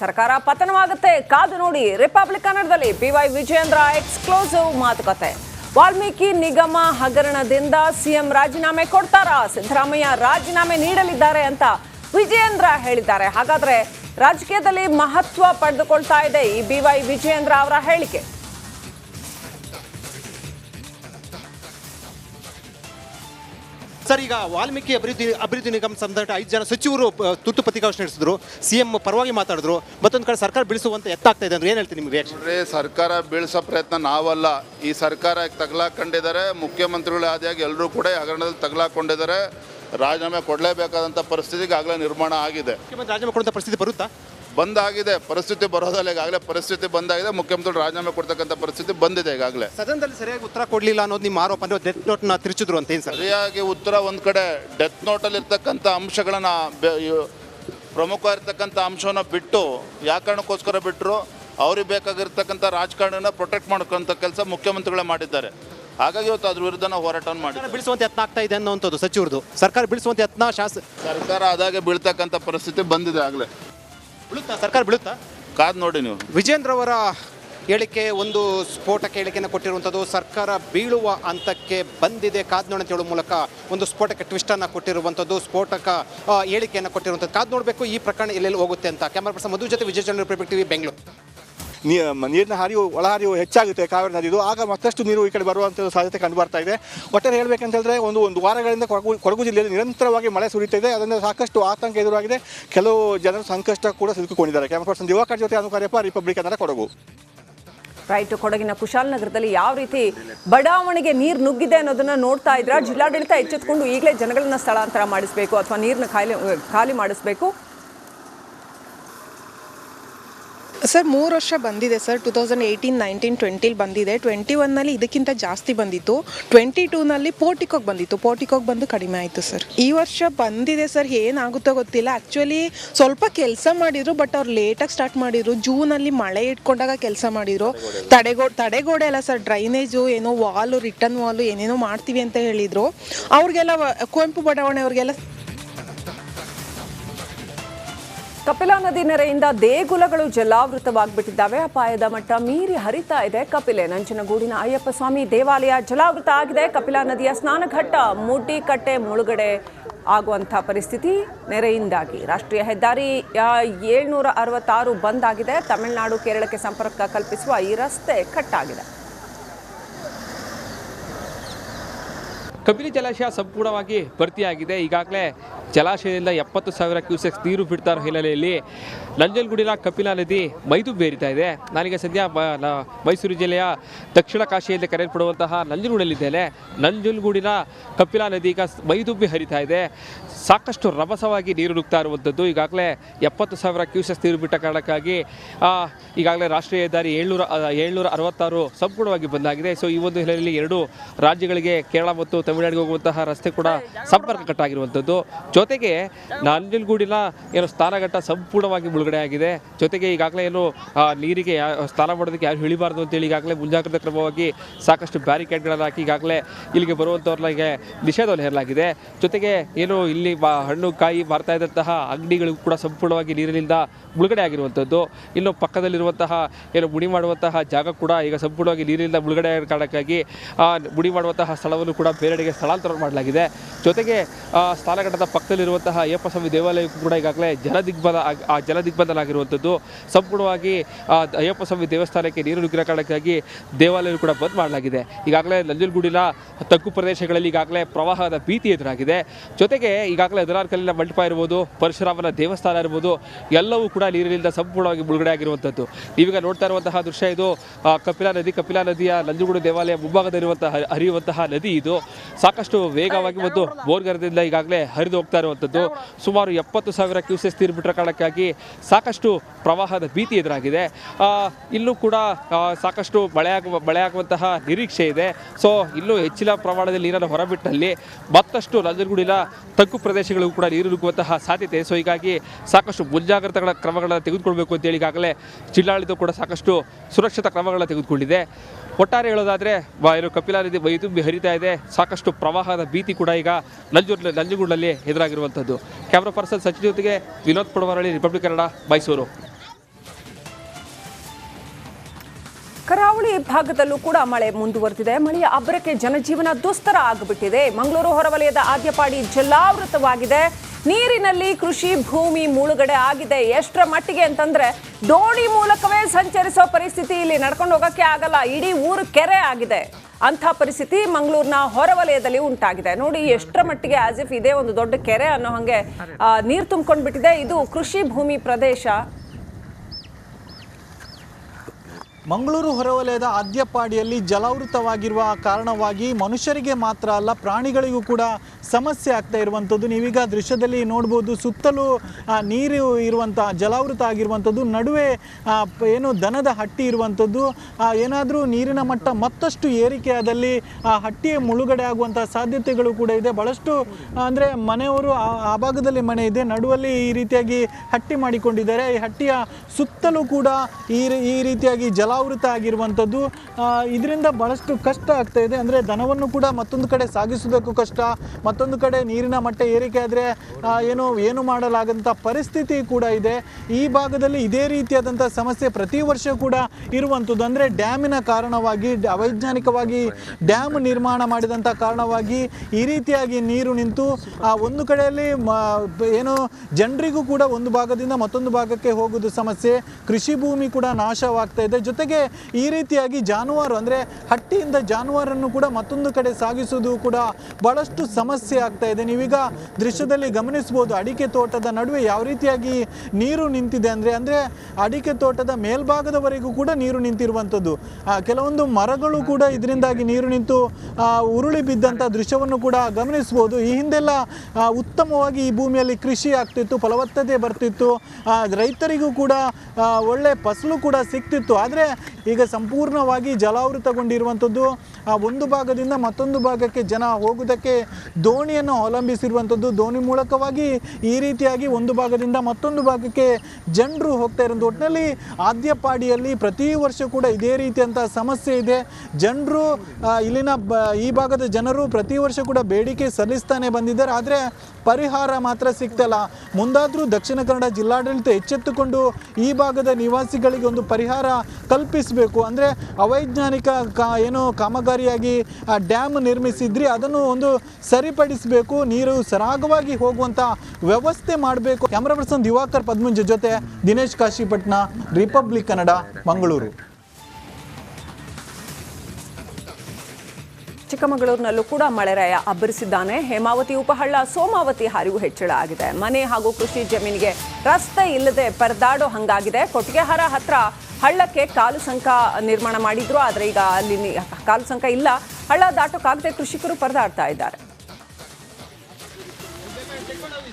ಸರ್ಕಾರ ಪತನವಾಗುತ್ತೆ. ಕಾದು ನೋಡಿ ರಿಪಬ್ಲಿಕ್ ಕನ್ನಡದಲ್ಲಿ ಬಿವೈ ವಿಜಯೇಂದ್ರ ಎಕ್ಸ್ಕ್ಲೂಸಿವ್ ಮಾತುಕತೆ. ವಾಲ್ಮೀಕಿ ನಿಗಮ ಹಗರಣದಿಂದ ಸಿಎಂ ರಾಜೀನಾಮೆ ಕೊಡ್ತಾರಾ? ಸಿದ್ದರಾಮಯ್ಯ ರಾಜೀನಾಮೆ ನೀಡಲಿದ್ದಾರೆ ಅಂತ ವಿಜಯೇಂದ್ರ ಹೇಳಿದ್ದಾರೆ. ಹಾಗಾದ್ರೆ ರಾಜಕೀಯದಲ್ಲಿ ಮಹತ್ವ ಪಡೆದುಕೊಳ್ತಾ ಇದೆ ಈ ಬಿವೈ ವಿಜಯೇಂದ್ರ ಅವರ ಹೇಳಿಕೆ. ಸರ್ ಈಗ ವಾಲ್ಮೀಕಿ ಅಭಿವೃದ್ಧಿ ಅಭಿವೃದ್ಧಿ ನಿಗಮ ಸಂಬಂಧ ಐದು ಜನ ಸಚಿವರು ತುರ್ತು ಪತ್ರಿಕಾಗೋಷ್ಠಿ ನಡೆಸಿದ್ರು ಸಿಎಂ ಪರವಾಗಿ ಮಾತಾಡಿದ್ರು. ಮತ್ತೊಂದು ಕಡೆ ಸರ್ಕಾರ ಬೀಳಿಸುವಂತ ಎತ್ತಾಗ್ತಾ ಇದೆ ಅಂದ್ರೆ ಏನ್ ಹೇಳ್ತೀನಿ ನಿಮ್ಗೆ ರಿಯಾಕ್ಷನ್ ಸರ್ಕಾರ ಬೀಳಿಸೋ ಪ್ರಯತ್ನ ನಾವಲ್ಲ. ಈ ಸರ್ಕಾರ ತಗಲಾಕೊಂಡಿದ್ದಾರೆ. ಮುಖ್ಯಮಂತ್ರಿಗಳು ಆದಿಯಾಗಿ ಎಲ್ಲರೂ ಕೂಡ ಹಗರಣದಲ್ಲಿ ತಗಲಾಕೊಂಡಿದ್ದಾರೆ. ರಾಜೀನಾಮೆ ಕೊಡಲೇಬೇಕಾದಂಥ ಪರಿಸ್ಥಿತಿಗೆ ಆಗಲೇ ನಿರ್ಮಾಣ ಆಗಿದೆ. ರಾಜೀನಾಮೆ ಕೊಡುವಂತ ಪರಿಸ್ಥಿತಿ ಬರುತ್ತಾ? ಬಂದಾಗಿದೆ ಪರಿಸ್ಥಿತಿ ಬರೋದಲ್ಲ ಈಗಾಗಲೇ ಪರಿಸ್ಥಿತಿ ಬಂದಾಗಿದೆ ಮುಖ್ಯಮಂತ್ರಿ ರಾಜೀನಾಮೆ ಕೊಡ್ತಕ್ಕಂಥ ಪರಿಸ್ಥಿತಿ ಬಂದಿದೆ ಈಗಾಗಲೇ. ಸದನದಲ್ಲಿ ಸರಿಯಾಗಿ ಉತ್ತರ ಕೊಡಲಿಲ್ಲ ಅನ್ನೋದು ನಿಮ್ಮ ಆರೋಪ ಅಂದರೆ ಡೆತ್ ನೋಟ್ನ ತಿರುಚಿದ್ರು ಅಂತ ಏನು ಸರ್? ಸರಿಯಾಗಿ ಉತ್ತರ ಒಂದು ಕಡೆ ಡೆತ್ ನೋಟಲ್ಲಿರ್ತಕ್ಕಂಥ ಅಂಶಗಳನ್ನು ಪ್ರಮುಖ ಇರ್ತಕ್ಕಂಥ ಅಂಶವನ್ನು ಬಿಟ್ಟು ಯಾವ ಕಾರಣಕ್ಕೋಸ್ಕರ ಬಿಟ್ಟರು ಅವ್ರಿಗೆ ಬೇಕಾಗಿರ್ತಕ್ಕಂಥ ರಾಜಕಾರಣನ ಪ್ರೊಟೆಕ್ಟ್ ಮಾಡ್ಕೊಂಥ ಕೆಲಸ ಮುಖ್ಯಮಂತ್ರಿಗಳೇ ಮಾಡಿದ್ದಾರೆ. ಹಾಗಾಗಿ ಇವತ್ತು ಅದ್ರ ವಿರುದ್ಧ ನಾವು ಹೋರಾಟವನ್ನು ಮಾಡಿ ಬಿಡಿಸುವಂತ ಯತ್ನ ಆಗ್ತಾ ಇದೆ ಅನ್ನೋಂಥದ್ದು ಸಚಿವರದು ಸರ್ಕಾರ ಬಿಡಿಸುವಂತ ಯತ್ನ ಶಾಸ ಸರ್ಕಾರ ಅದಾಗೆ ಬೀಳ್ತಕ್ಕಂಥ ಪರಿಸ್ಥಿತಿ ಬಂದಿದೆ ಆಗಲೇ. ಬೀಳುತ್ತಾ? ಸರ್ಕಾರ ಬೀಳುತ್ತಾ? ಕಾದ್ ನೋಡಿ ನೀವು. ವಿಜೇಂದ್ರ ಅವರ ಹೇಳಿಕೆ ಒಂದು ಸ್ಫೋಟಕ ಹೇಳಿಕೆಯನ್ನು ಕೊಟ್ಟಿರುವಂಥದ್ದು ಸರ್ಕಾರ ಬೀಳುವ ಹಂತಕ್ಕೆ ಬಂದಿದೆ. ಕಾದ್ ನೋಡಿ ಅಂತ ಹೇಳುವ ಮೂಲಕ ಒಂದು ಸ್ಫೋಟಕ ಟ್ವಿಸ್ಟನ್ನು ಅನ್ನ ಕೊಟ್ಟಿರುವಂಥದ್ದು ಸ್ಫೋಟಕ ಹೇಳಿಕೆಯನ್ನು ಕೊಟ್ಟಿರುವಂಥದ್ದು. ಕಾದ್ ನೋಡಬೇಕು ಈ ಪ್ರಕರಣ ಎಲ್ಲೆಲ್ಲಿ ಹೋಗುತ್ತೆ ಅಂತ. ಕ್ಯಾಮರಾ ಪರ್ಸನ್ ಮಧು ಜೊತೆ ವಿಜಯ ಚಂದ್ರ ಬೆಂಗಳೂರು ನೀ ನೀರಿನ ಹರಿವು ಒಳಹರಿವು ಹೆಚ್ಚಾಗುತ್ತೆ, ಕಾವೇರಿ ನದಿದು. ಆಗ ಮತ್ತಷ್ಟು ನೀರು ಈ ಕಡೆ ಬರುವಂಥ ಸಾಧ್ಯತೆ ಕಂಡು ಬರ್ತಾ ಇದೆ. ಒಟ್ಟಾರೆ ಹೇಳ್ಬೇಕಂತ ಹೇಳಿದ್ರೆ, ಒಂದು ಒಂದು ವಾರಗಳಿಂದ ಕೊಡಗು ಕೊಡಗು ಜಿಲ್ಲೆಯಲ್ಲಿ ನಿರಂತರವಾಗಿ ಮಳೆ ಸುರಿಯುತ್ತಿದೆ. ಅದರಿಂದ ಸಾಕಷ್ಟು ಆತಂಕ ಎದುರಾಗಿದೆ. ಕೆಲವು ಜನರು ಸಂಕಷ್ಟ ಕೂಡ ಸಿಲುಕಿಕೊಂಡಿದ್ದಾರೆ. ಕ್ಯಾಮರಾ ಪರ್ಸನ್ ದಿವಾಕರ್ ಜೊತೆ ಅನುಕಾರ್ಯಪ್ಪ ರಿಪಬ್ಲಿಕ್ ಕನ್ನಡ ಕೊಡಗು. ರೈಟ್, ಕೊಡಗಿನ ಕುಶಾಲನಗರದಲ್ಲಿ ಯಾವ ರೀತಿ ಬಡಾವಣೆಗೆ ನೀರು ನುಗ್ಗಿದೆ ಅನ್ನೋದನ್ನ ನೋಡ್ತಾ ಇದ್ರ? ಜಿಲ್ಲಾಡಳಿತ ಎಚ್ಚೆತ್ಕೊಂಡು ಈಗಲೇ ಜನಗಳನ್ನ ಸ್ಥಳಾಂತರ ಮಾಡಿಸಬೇಕು ಅಥವಾ ನೀರನ್ನ ಖಾಲಿ ಖಾಲಿ ಮಾಡಿಸಬೇಕು. ಸರ್, ಮೂರು ವರ್ಷ ಬಂದಿದೆ sir. Two thousand eighteen nineteen ಟ್ವೆಂಟಿಲಿ ಬಂದಿದೆ. ಟ್ವೆಂಟಿ ಒನ್ನಲ್ಲಿ ಇದಕ್ಕಿಂತ ಜಾಸ್ತಿ ಬಂದಿತ್ತು. ಟ್ವೆಂಟಿ ಟೂನಲ್ಲಿ ಪೋರ್ಟಿಕೋಗ್ ಬಂದಿತ್ತು. ಪೋರ್ಟಿಕೋಗೆ ಬಂದು ಕಡಿಮೆ ಆಯಿತು ಸರ್. ಈ ವರ್ಷ ಬಂದಿದೆ ಸರ್. ಏನಾಗುತ್ತೋ ಗೊತ್ತಿಲ್ಲ. ಆ್ಯಕ್ಚುಲಿ ಸ್ವಲ್ಪ ಕೆಲಸ ಮಾಡಿದರು ಬಟ್ ಅವ್ರು ಲೇಟಾಗಿ ಸ್ಟಾರ್ಟ್ ಮಾಡಿದ್ರು. ಜೂನಲ್ಲಿ ಮಳೆ ಇಟ್ಕೊಂಡಾಗ ಕೆಲಸ ಮಾಡಿದ್ರು. ತಡೆಗೋ, ತಡೆಗೋಡೆ ಅಲ್ಲ ಸರ್. ಡ್ರೈನೇಜು ಏನೋ ವಾಲು ರಿಟರ್ನ್ ವಾಲು ಏನೇನೋ ಮಾಡ್ತೀವಿ ಅಂತ ಹೇಳಿದರು. ಅವ್ರಿಗೆಲ್ಲ ಕುವೆಂಪು ಬಡಾವಣೆ ಅವ್ರಿಗೆಲ್ಲ ಕಪಿಲಾ ನದಿ ನೆರೆಯಿಂದ ದೇಗುಲಗಳು ಜಲಾವೃತವಾಗಿಬಿಟ್ಟಿದ್ದಾವೆ. ಅಪಾಯದ ಮಟ್ಟ ಮೀರಿ ಹರಿತಾ ಇದೆ. ಕಪಿಲೆ, ನಂಜನಗೂಡಿನ ಅಯ್ಯಪ್ಪ ಸ್ವಾಮಿ ದೇವಾಲಯ ಜಲಾವೃತ ಆಗಿದೆ. ಕಪಿಲಾ ನದಿಯ ಸ್ನಾನಘಟ್ಟ ಮುಡ್ಡಿ ಕಟ್ಟೆ ಮುಳುಗಡೆ ಆಗುವಂಥ ಪರಿಸ್ಥಿತಿ ನೆರೆಯಿಂದಾಗಿ. ರಾಷ್ಟ್ರೀಯ ಹೆದ್ದಾರಿ ಏಳ್ನೂರ ಅರವತ್ತಾರು ಬಂದ್ ಆಗಿದೆ. ತಮಿಳುನಾಡು, ಕೇರಳಕ್ಕೆ ಸಂಪರ್ಕ ಕಲ್ಪಿಸುವ ಈ ರಸ್ತೆ ಕಟ್ಟಾಗಿದೆ. ಕಪಿಲಿ ಜಲಾಶಯ ಸಂಪೂರ್ಣವಾಗಿ ಭರ್ತಿಯಾಗಿದೆ. ಈಗಾಗಲೇ ಜಲಾಶಯದಿಂದ ಎಪ್ಪತ್ತು ಸಾವಿರ ಕ್ಯೂಸೆಕ್ಸ್ ನೀರು ಬಿಡ್ತಾ ಇರೋ ಹಿನ್ನೆಲೆಯಲ್ಲಿ ನಂಜನಗೂಡಿನ ಕಪಿಲಾ ನದಿ ಮೈದುಂಬೇರಿತಾ ಇದೆ. ನಾನೀಗ ಸದ್ಯ ಮೈಸೂರು ಜಿಲ್ಲೆಯ ದಕ್ಷಿಣ ಕಾಶಿಯಲ್ಲಿ ಕರೆಯಲ್ಪಡುವಂತಹ ನಂಜನಗೂಡಲ್ಲಿದ್ದೇನೆ. ನಂಜನಗೂಡಿನ ಕಪಿಲಾ ನದಿ ಈಗ ಮೈದುಬ್ಬಿ ಹರಿತಾ ಇದೆ. ಸಾಕಷ್ಟು ರಭಸವಾಗಿ ನೀರು ನುಗ್ತಾ ಇರುವಂಥದ್ದು. ಈಗಾಗಲೇ ಎಪ್ಪತ್ತು ಸಾವಿರ ಕ್ಯೂಸೆಕ್ಸ್ ನೀರು ಬಿಟ್ಟ ಕಾರಣಕ್ಕಾಗಿ ಈಗಾಗಲೇ ರಾಷ್ಟ್ರೀಯ ಹೆದ್ದಾರಿ ಏಳ್ನೂರ ಏಳ್ನೂರ ಅರವತ್ತಾರು ಸಂಪೂರ್ಣವಾಗಿ ಬಂದಾಗಿದೆ ಸೊ ಈ ಒಂದು ಹಿನ್ನೆಲೆಯಲ್ಲಿ ಎರಡು ರಾಜ್ಯಗಳಿಗೆ ಕೇರಳ ಮತ್ತು ತಮಿಳುನಾಡಿಗೆ ಹೋಗುವಂತಹ ರಸ್ತೆ ಕೂಡ ಸಂಪರ್ಕ ಕಟ್ಟಾಗಿರುವಂಥದ್ದು. ಜೊತೆಗೆ ನಂಜನಗೂಡಿನ ಏನು ಸ್ಥಾನಘಟ್ಟ ಸಂಪೂರ್ಣವಾಗಿ ಮುಳುಗಡೆ ಆಗಿದೆ. ಜೊತೆಗೆ ಈಗಾಗಲೇ ಏನು ನೀರಿಗೆ ಸ್ನಾನ ಮಾಡೋದಕ್ಕೆ ಯಾರು ಇಳಿಬಾರ್ದು ಅಂತೇಳಿ ಈಗಾಗಲೇ ಮುಂಜಾಗ್ರತಾ ಕ್ರಮವಾಗಿ ಸಾಕಷ್ಟು ಬ್ಯಾರಿಕೇಡ್ಗಳನ್ನು ಹಾಕಿ ಈಗಾಗಲೇ ಇಲ್ಲಿಗೆ ಬರುವಂಥವ್ರಿಗೆ ನಿಷೇಧವನ್ನು ಹೇರಲಾಗಿದೆ. ಜೊತೆಗೆ ಏನು ಇಲ್ಲಿ ಬಾ ಹಣ್ಣು, ಕಾಯಿ ಮಾರ್ತಾ ಇದ್ದಂತಹ ಅಂಗಡಿಗಳಿಗೂ ಕೂಡ ಸಂಪೂರ್ಣವಾಗಿ ನೀರಿನಿಂದ ಮುಳುಗಡೆ ಆಗಿರುವಂಥದ್ದು ಇನ್ನು ಪಕ್ಕದಲ್ಲಿರುವಂತಹ ಏನು ಮುಡಿ ಮಾಡುವಂತಹ ಜಾಗ ಕೂಡ ಈಗ ಸಂಪೂರ್ಣವಾಗಿ ನೀರಿನಿಂದ ಮುಳುಗಡೆ ಕಾರಣಕ್ಕಾಗಿ ಮುಡಿ ಮಾಡುವಂತಹ ಸ್ಥಳವನ್ನು ಕೂಡ ಬೇರೆಡೆಗೆ ಸ್ಥಳಾಂತರ ಮಾಡಲಾಗಿದೆ. ಜೊತೆಗೆ ಸ್ಥಾನಘಟ್ಟದ ಸ್ನಾನಘಟ್ಟದ ಪಕ್ಕದಲ್ಲಿರುವಂತಹ ಅಯ್ಯಪ್ಪ ಸ್ವಾಮಿ ದೇವಾಲಯಕ್ಕೂ ಕೂಡ ಈಗಾಗಲೇ ಜಲದಿಗ್ಬಂಧ ಆ ಜಲದಿಗ್ಬಂಧನಾಗಿರುವಂಥದ್ದು. ಸಂಪೂರ್ಣವಾಗಿ ಅಯ್ಯಪ್ಪ ಸ್ವಾಮಿ ದೇವಸ್ಥಾನಕ್ಕೆ ನೀರು ನುಗ್ಗಿರೋ ಕಾರಣಕ್ಕಾಗಿ ದೇವಾಲಯ ಕೂಡ ಬಂದ್ ಮಾಡಲಾಗಿದೆ. ಈಗಾಗಲೇ ನಂಜನಗೂಡಿನ ತಗ್ಗು ಪ್ರದೇಶಗಳಲ್ಲಿ ಈಗಾಗಲೇ ಪ್ರವಾಹದ ಭೀತಿ ಎದುರಾಗಿದೆ. ಜೊತೆಗೆ ಈಗಾಗಲೇ ಹದಿನಾರು ಕಲ್ಲಿನ ಮಂಟಪ ಇರ್ಬೋದು, ಪರಶುರಾಮನ ದೇವಸ್ಥಾನ ಇರ್ಬೋದು, ಎಲ್ಲವೂ ಕೂಡ ನೀರಿನಿಂದ ಸಂಪೂರ್ಣವಾಗಿ ಮುಳುಗಡೆ ಆಗಿರುವಂಥದ್ದು. ನೀವೀಗ ನೋಡ್ತಾ ಇರುವಂತಹ ದೃಶ್ಯ ಇದು. ಕಪಿಲಾ ನದಿ, ಕಪಿಲಾ ನದಿಯ ನಂಜನಗೂಡು ದೇವಾಲಯ ಮುಂಭಾಗದಲ್ಲಿರುವಂತಹ ಹರಿಯುವಂತಹ ನದಿ ಇದು. ಸಾಕಷ್ಟು ವೇಗವಾಗಿ ಮತ್ತು ಬೋರ್ಗರದಿಂದ ಈಗಾಗಲೇ ಹರಿದು ಹೋಗ್ತಾ ಇರುವಂಥದ್ದು. ಸುಮಾರು ಎಪ್ಪತ್ತು ಸಾವಿರ ಕ್ಯೂಸೆಸ್ ನೀರು ಕಾರಣಕ್ಕಾಗಿ ಸಾಕಷ್ಟು ಪ್ರವಾಹದ ಭೀತಿ ಎದುರಾಗಿದೆ. ಇಲ್ಲೂ ಕೂಡ ಸಾಕಷ್ಟು ಮಳೆಯಾಗುವ, ಮಳೆಯಾಗುವಂತಹ ಮಳೆ ನಿರೀಕ್ಷೆ ಇದೆ. ಸೊ ಇಲ್ಲೂ ಹೆಚ್ಚಿನ ಪ್ರಮಾಣದಲ್ಲಿ ನೀರನ್ನು ಹೊರಬಿಟ್ಟಲ್ಲಿ ಮತ್ತಷ್ಟು ನಂಜನಗೂಡಿನ ತಗ್ಗು ಪ್ರದೇಶಗಳಿಗೂ ಕೂಡ ನೀರು ನುಗ್ಗುವಂತಹ ಸಾಧ್ಯತೆ ಸೊ ಹೀಗಾಗಿ ಸಾಕಷ್ಟು ಮುಂಜಾಗ್ರತೆಗಳ ಕ್ರಮಗಳನ್ನು ತೆಗೆದುಕೊಳ್ಬೇಕು ಅಂತೇಳಿ ಈಗಾಗಲೇ ಜಿಲ್ಲಾಡಳಿತ ಕೂಡ ಸಾಕಷ್ಟು ಸುರಕ್ಷತಾ ಕ್ರಮಗಳನ್ನು ತೆಗೆದುಕೊಂಡಿದೆ. ಒಟ್ಟಾರೆ ಹೇಳೋದಾದ್ರೆ ಇದು ಕಪಿಲಾ ನದಿ ಮೈದುಂಬಿ ಹರಿತಾ ಇದೆ. ಸಾಕಷ್ಟು ಪ್ರವಾಹದ ಭೀತಿ ಕೂಡ ಈಗ ನಂಜು ನಂಜುಗೂಡಲ್ಲಿ ಎದುರಾಗಿರುವಂಥದ್ದು. ಕ್ಯಾಮ್ರಾ ಪರ್ಸನ್ ಸಚಿನ್ ಜೊತೆಗೆ ವಿನೋದ್ ಪಡವರಳ್ಳಿ, ರಿಪಬ್ಲಿಕ್ ಕನ್ನಡ, ಮೈಸೂರು. ಕರಾವಳಿ ಭಾಗದಲ್ಲೂ ಕೂಡ ಮಳೆ ಮುಂದುವರೆದಿದೆ. ಮಳೆಯ ಅಬ್ಬರಕ್ಕೆ ಜನಜೀವನ ದುಸ್ತರ ಆಗಿಬಿಟ್ಟಿದೆ. ಮಂಗಳೂರು ಹೊರವಲಯದ ಆದ್ಯಪಾಡಿ ಜಲಾವೃತವಾಗಿದೆ. ನೀರಿನಲ್ಲಿ ಕೃಷಿ ಭೂಮಿ ಮುಳುಗಡೆ ಆಗಿದೆ. ಎಷ್ಟರ ಮಟ್ಟಿಗೆ ಅಂತಂದ್ರೆ ದೋಣಿ ಮೂಲಕವೇ ಸಂಚರಿಸೋ ಪರಿಸ್ಥಿತಿ ಇಲ್ಲಿ ನಡ್ಕೊಂಡು ಹೋಗಕ್ಕೆ ಆಗಲ್ಲ. ಇಡೀ ಊರು ಕೆರೆ ಆಗಿದೆ. ಅಂಥ ಪರಿಸ್ಥಿತಿ ಮಂಗಳೂರಿನ ಹೊರವಲಯದಲ್ಲಿ ಉಂಟಾಗಿದೆ. ನೋಡಿ ಎಷ್ಟರ ಮಟ್ಟಿಗೆ ಆಸ್ ಇಫ್ ಇದೇ ಒಂದು ದೊಡ್ಡ ಕೆರೆ ಅನ್ನೋ ಹಾಗೆ ನೀರು ತುಂಬಿಕೊಂಡು ಬಿಟ್ಟಿದೆ ಇದು ಕೃಷಿ ಭೂಮಿ ಪ್ರದೇಶ. ಮಂಗಳೂರು ಹೊರವಲಯದ ಆದ್ಯಪಾಡಿಯಲ್ಲಿ ಜಲಾವೃತವಾಗಿರುವ ಕಾರಣವಾಗಿ ಮನುಷ್ಯರಿಗೆ ಮಾತ್ರ ಅಲ್ಲ, ಪ್ರಾಣಿಗಳಿಗೂ ಕೂಡ ಸಮಸ್ಯೆ ಆಗ್ತಾ ಇರುವಂಥದ್ದು. ನೀವೀಗ ದೃಶ್ಯದಲ್ಲಿ ನೋಡ್ಬೋದು, ಸುತ್ತಲೂ ನೀರು ಇರುವಂಥ, ಜಲಾವೃತ ಆಗಿರುವಂಥದ್ದು, ನಡುವೆ ಏನು ದನದ ಹಟ್ಟಿ ಇರುವಂಥದ್ದು ಏನಾದರೂ ನೀರಿನ ಮಟ್ಟ ಮತ್ತಷ್ಟು ಏರಿಕೆಯಾದಲ್ಲಿ, ಆ, ಹಟ್ಟಿಯ ಮುಳುಗಡೆ ಆಗುವಂಥ ಸಾಧ್ಯತೆಗಳು ಕೂಡ ಇದೆ. ಭಾಳಷ್ಟು ಅಂದರೆ ಮನೆಯವರು ಆ ಭಾಗದಲ್ಲಿ ಮನೆ ಇದೆ. ನಡುವಲ್ಲಿ ಈ ರೀತಿಯಾಗಿ ಹಟ್ಟಿ ಮಾಡಿಕೊಂಡಿದ್ದಾರೆ. ಈ ಹಟ್ಟಿಯ ಸುತ್ತಲೂ ಕೂಡ ಈ ಈ ರೀತಿಯಾಗಿ ಜಲಾವೃತ ಆಗಿರುವಂಥದ್ದು. ಇದರಿಂದ ಬಹಳಷ್ಟು ಕಷ್ಟ ಆಗ್ತಾ ಇದೆ. ಅಂದರೆ ದನವನ್ನು ಕೂಡ ಮತ್ತೊಂದು ಕಡೆ ಸಾಗಿಸೋದಕ್ಕೂ ಕಷ್ಟ. ಮತ್ತೊಂದು ಕಡೆ ನೀರಿನ ಮಟ್ಟ ಏರಿಕೆ ಆದರೆ ಏನು ಏನು ಮಾಡಲಾಗಂಥ ಪರಿಸ್ಥಿತಿ ಕೂಡ ಇದೆ. ಈ ಭಾಗದಲ್ಲಿ ಇದೇ ರೀತಿಯಾದಂಥ ಸಮಸ್ಯೆ ಪ್ರತಿ ವರ್ಷ ಕೂಡ ಇರುವಂಥದ್ದು. ಅಂದರೆ ಡ್ಯಾಮಿನ ಕಾರಣವಾಗಿ, ಅವೈಜ್ಞಾನಿಕವಾಗಿ ಡ್ಯಾಮ್ ನಿರ್ಮಾಣ ಮಾಡಿದಂಥ ಕಾರಣವಾಗಿ ಈ ರೀತಿಯಾಗಿ ನೀರು ನಿಂತು, ಆ, ಒಂದು ಕಡೆಯಲ್ಲಿ ಏನು, ಜನರಿಗೂ ಕೂಡ ಒಂದು ಭಾಗದಿಂದ ಮತ್ತೊಂದು ಭಾಗಕ್ಕೆ ಹೋಗೋದು ಸಮಸ್ಯೆ. ಕೃಷಿ ಭೂಮಿ ಕೂಡ ನಾಶವಾಗ್ತಾ ಇದೆ. ಜೊತೆಗೆ ಈ ರೀತಿಯಾಗಿ ಜಾನುವಾರು, ಅಂದರೆ ಹಟ್ಟಿಯಿಂದ ಜಾನುವಾರನ್ನು ಕೂಡ ಮತ್ತೊಂದು ಕಡೆ ಸಾಗಿಸುವುದು ಕೂಡ ಬಹಳಷ್ಟು ಸಮಸ್ಯೆ ಆಗ್ತಾ ಇದೆ. ನೀವೀಗ ದೃಶ್ಯದಲ್ಲಿ ಗಮನಿಸ್ಬೋದು ಅಡಿಕೆ ತೋಟದ ನಡುವೆ ಯಾವ ರೀತಿಯಾಗಿ ನೀರು ನಿಂತಿದೆ ಅಂದರೆ ಅಂದರೆ ಅಡಿಕೆ ತೋಟದ ಮೇಲ್ಭಾಗದವರೆಗೂ ಕೂಡ ನೀರು ನಿಂತಿರುವಂಥದ್ದು. ಕೆಲವೊಂದು ಮರಗಳು ಕೂಡ ಇದರಿಂದಾಗಿ ನೀರು ನಿಂತು ಉರುಳಿ ಬಿದ್ದಂಥ ದೃಶ್ಯವನ್ನು ಕೂಡ ಗಮನಿಸ್ಬೋದು ಈ ಹಿಂದೆಲ್ಲ ಉತ್ತಮವಾಗಿ ಈ ಭೂಮಿಯಲ್ಲಿ ಕೃಷಿ ಆಗ್ತಿತ್ತು, ಫಲವತ್ತತೆ ಬರ್ತಿತ್ತು. ರೈತರಿಗೂ ಕೂಡ ಒಳ್ಳೆ ಫಸಲು ಕೂಡ ಸಿಗ್ತಿತ್ತು. ಆದರೆ ಈಗ ಸಂಪೂರ್ಣವಾಗಿ ಜಲಾವೃತಗೊಂಡಿರುವಂಥದ್ದು, ಆ ಒಂದು ಭಾಗದಿಂದ ಮತ್ತೊಂದು ಭಾಗಕ್ಕೆ ಜನ ಹೋಗುವುದಕ್ಕೆ ದೋಣಿಯನ್ನು ಅವಲಂಬಿಸಿರುವಂಥದ್ದು. ದೋಣಿ ಮೂಲಕವಾಗಿ ಈ ರೀತಿಯಾಗಿ ಒಂದು ಭಾಗದಿಂದ ಮತ್ತೊಂದು ಭಾಗಕ್ಕೆ ಜನರು ಹೋಗ್ತಾ ಇರೋದು ಒಟ್ಟಿನಲ್ಲಿ ಆದ್ಯಪಾಡಿಯಲ್ಲಿ ಪ್ರತಿ ವರ್ಷ ಕೂಡ ಇದೇ ರೀತಿಯಂಥ ಸಮಸ್ಯೆ ಇದೆ. ಜನರು ಇಲ್ಲಿನ ಬ, ಈ ಭಾಗದ ಜನರು ಪ್ರತಿ ವರ್ಷ ಕೂಡ ಬೇಡಿಕೆ ಸಲ್ಲಿಸ್ತಾನೆ ಬಂದಿದ್ದಾರೆ. ಆದರೆ ಪರಿಹಾರ ಮಾತ್ರ ಸಿಗ್ತಲ್ಲ. ಮುಂದಾದರೂ ದಕ್ಷಿಣ ಕನ್ನಡ ಜಿಲ್ಲಾಡಳಿತ ಎಚ್ಚೆತ್ತುಕೊಂಡು ಈ ಭಾಗದ ನಿವಾಸಿಗಳಿಗೆ ಒಂದು ಪರಿಹಾರ ಕಲ್ಪಿಸಬೇಕು. ಅಂದರೆ ಅವೈಜ್ಞಾನಿಕ ಕಾ, ಏನು ಕಾಮಗಾರಿಯಾಗಿ, ಆ, ಡ್ಯಾಮ್ ನಿರ್ಮಿಸಿದ್ರಿ, ಅದನ್ನು ಒಂದು ಸರಿಪಡಿಸಬೇಕು. ನೀರು ಸರಾಗವಾಗಿ ಹೋಗುವಂಥ ವ್ಯವಸ್ಥೆ ಮಾಡಬೇಕು. ಕ್ಯಾಮ್ರಾ ಪರ್ಸನ್ ದಿವಾಕರ್ ಪದ್ಮಂಜ ಜೊತೆ ದಿನೇಶ್ ಕಾಶಿಪಟ್ನ, ರಿಪಬ್ಲಿಕ್ ಕನ್ನಡ, ಮಂಗಳೂರು. ಚಿಕ್ಕಮಗಳೂರಿನಲ್ಲೂ ಕೂಡ ಮಳೆರಾಯ ಅಬ್ಬರಿಸಿದ್ದಾನೆ. ಹೇಮಾವತಿ ಉಪಹಳ್ಳ, ಸೋಮಾವತಿ ಹರಿವು ಹೆಚ್ಚಳ ಆಗಿದೆ. ಮನೆ ಹಾಗೂ ಕೃಷಿ ಜಮೀನಿಗೆ ರಸ್ತೆ ಇಲ್ಲದೆ ಪರದಾಡೋ ಹಂಗಾಗಿದೆ. ಕೊಟ್ಟಿಗೆಹಾರ ಹತ್ರ ಹಳ್ಳಕ್ಕೆ ಕಾಲು ಸಂಕ ನಿರ್ಮಾಣ ಮಾಡಿದ್ರು, ಆದರೆ ಈಗ ಅಲ್ಲಿ ಕಾಲು ಸಂಕ ಇಲ್ಲ. ಹಳ್ಳ ದಾಟೋಕ್ಕಾಗದೆ ಕೃಷಿಕರು ಪರದಾಡ್ತಾ ಇದ್ದಾರೆ.